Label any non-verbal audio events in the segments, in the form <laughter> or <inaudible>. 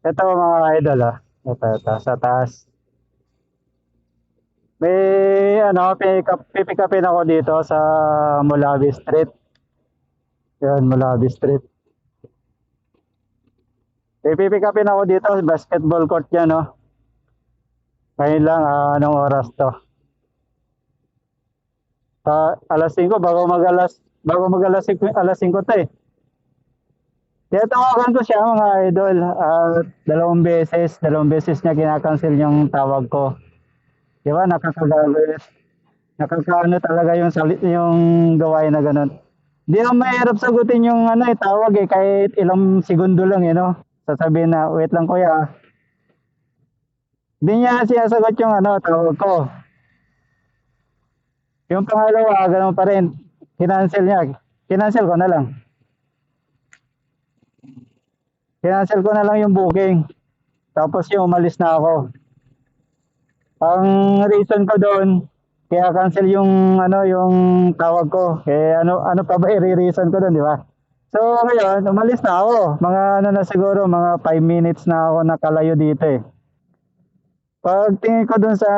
Ito mga idol ah. Ito, ito, sa taas. May ano, pick up, pipick upin ako dito sa Mulabi Street. Yan, Mulabi Street. Ipipick upin ako dito, basketball court yan, no? Ngayon lang, ah, anong oras to? Sa alas 5, bago mag alas, bago mag alas 5, alas 5 to eh. Kaya tawagan ko siya mga idol. Ah, dalawang beses, dalawang beses niya kinakancel yung tawag ko. Di ba? Nakakagalit. Nakakaano talaga yung salit yung gawain na ganun. Di na mahirap sagutin yung ano eh, tawag eh, kahit ilang segundo lang eh, no? Sasabihin na, wait lang kuya. Di niya sinasagot yung ano, tawag ko. Yung pangalawa, ganun pa rin. Kinancel niya. Kinancel ko na lang. Kinancel ko na lang yung booking. Tapos yung umalis na ako. Ang reason ko doon, kaya cancel yung ano yung tawag ko. Kaya ano ano pa ba i-reason ko doon, di ba? So ngayon, umalis na ako. Mga ano na siguro, mga 5 minutes na ako nakalayo dito eh. Pag tingin ko doon sa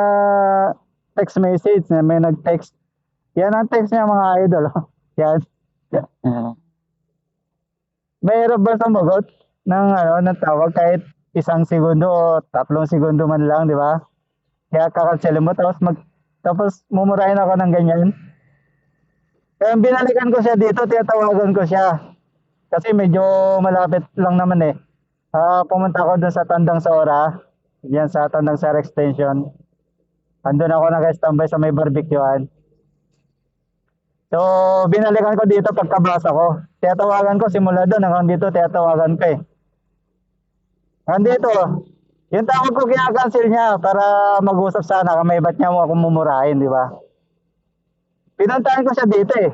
text message na may nag-text. Yan ang text niya mga idol. oh. Yan. Mayroon ba sumagot ng ano ng tawag kahit isang segundo o tatlong segundo man lang, di ba? Kaya kakanselin mo tapos mag tapos mumurahin ako ng ganyan. Kaya binalikan ko siya dito, tiyatawagan ko siya. Kasi medyo malapit lang naman eh. Ah, pumunta ako doon sa Tandang Sora, yan sa Tandang Sora Extension. Andun ako naka-standby sa may barbecuean. So, binalikan ko dito pagkabasa ko. Tiyatawagan ko simula doon hanggang dito, tiyatawagan ko eh. Andito, yung tawag ko kinakancel niya para mag-usap sana kung may ba't niya mo ako mumurahin, di ba? Pinuntahan ko siya dito eh.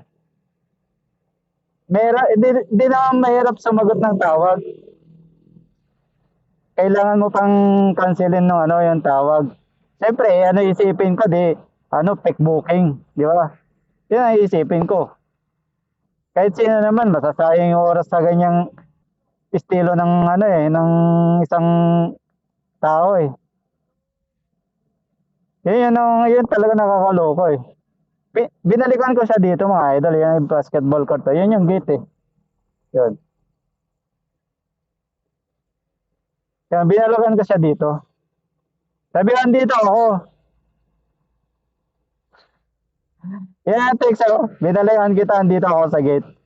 Mera, hindi, hindi naman mahirap sumagot ng tawag. Kailangan mo pang cancelin no ano yung tawag. Siyempre, ano isipin ko di, ano, fake booking, di ba? Yan ang isipin ko. Kahit sino naman, masasayang oras sa ganyang estilo ng ano eh, ng isang tao eh. Yun, yun, yun talaga nakakaloko eh. Binalikan ko siya dito mga idol, yan yung basketball court. Yun yung gate eh. Yun. Kaya binalikan ko siya dito. Sabi ko, dito ako. Yan, text ako. Binalikan kita, dito ako sa gate.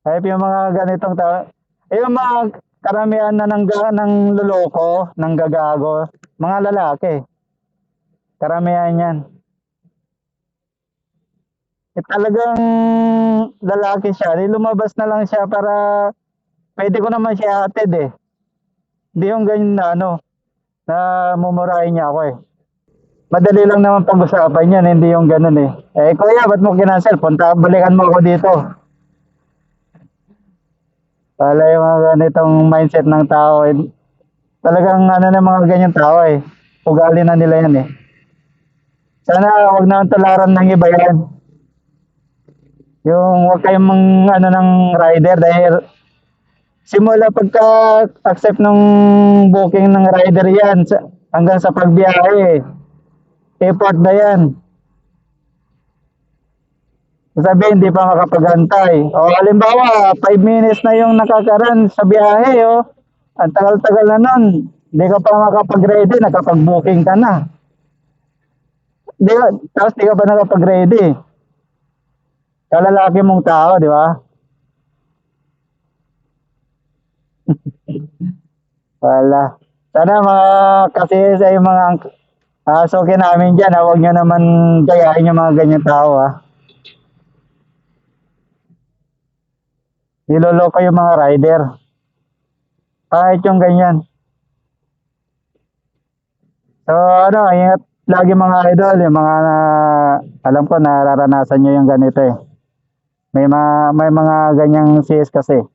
Ay, yung mga ganitong tao. Eh, yung mga karamihan na ng, ng luloko, ng gagago, mga lalaki. Karamihan yan. Eh, talagang lalaki siya. Eh, lumabas na lang siya para pwede ko naman siya atid eh. Hindi yung ganyan na ano, na mumurahin niya ako eh. Madali lang naman pag-usapan yan, hindi yung ganun eh. Eh, kuya, ba't mo kinansel? Punta, balikan mo ako dito. Wala yung mga ganitong mindset ng tao. Eh. Talagang ano na mga ganyan tao eh. Ugali na nila yan eh. Sana wag na tularan ng iba yan. Yung wag kayong mang, ano ng rider dahil simula pagka accept ng booking ng rider yan hanggang sa pagbiyahe. Effort na yan. Sabi, hindi pa makapagantay. O, halimbawa, 5 minutes na yung nakakaran sa biyahe, o. Ang tagal-tagal na nun. Hindi ka pa makapag-ready, nakapag-booking ka na. Di, tapos di ka pa nakapag-ready. Kalalaki mong tao, di ba? <laughs> Wala. Sana mga kasi sa mga uh, soke namin dyan, ha, huwag nyo naman gayahin yung mga ganyan tao, ha. Niloloko yung mga rider. Kahit yung ganyan. So, ano, ingat lagi mga idol, yung mga, na- alam ko, nararanasan nyo yung ganito eh. May, mga may mga ganyang CS kasi.